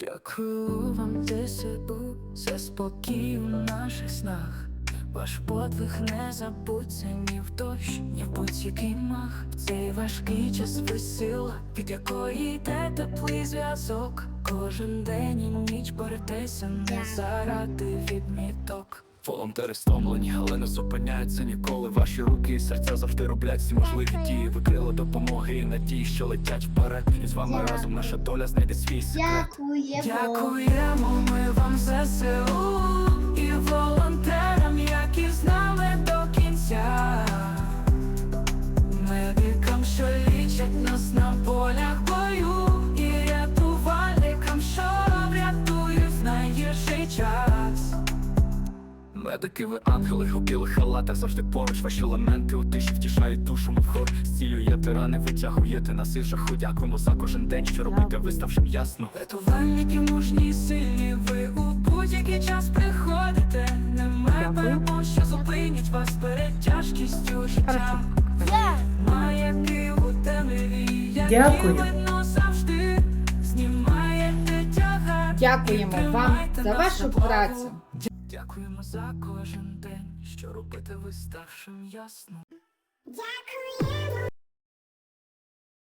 Дякую вам, ДСУ, за спокій у наших снах. Ваш подвиг не забудеться ні в дощ, ні в будь-який мах. В цей важкий час ви сила, від якої йде теплий зв'язок. Кожен день і ніч боретеся не заради відміток. Волонтери стомлені, але не зупиняються ніколи. Ваші руки і серця завжди роблять всі можливі дії. Ви крила допомоги і надії, що летять вперед. І з вами Дякую. разом наша доля знайде свій секрет. Дякуємо. Дякуємо ми вам ЗСУ і волонтерам, які з нами до кінця. Медикам, що лічать нас на полях бою, і рятувальникам, що врятують в найгірший час. Медики, ви ангели у білих халатах завжди поруч. Ваші ламенти у тиші втішають душу, мов хор. Зцілюєте рани, витягуєте нас із жаху. Дякуємо за кожен день, що робите, виставшим ясно. Рятувальники мужні і сильні, ви у будь-який час приходите. Немає перепон, що зупинять вас перед тяжкістю життя. Маяки у темряві, які видно завжди. Знімаєте тягар. Дякуємо вам за вашу працю. Дякуємо за кожен день, що робити ви старшим ясно.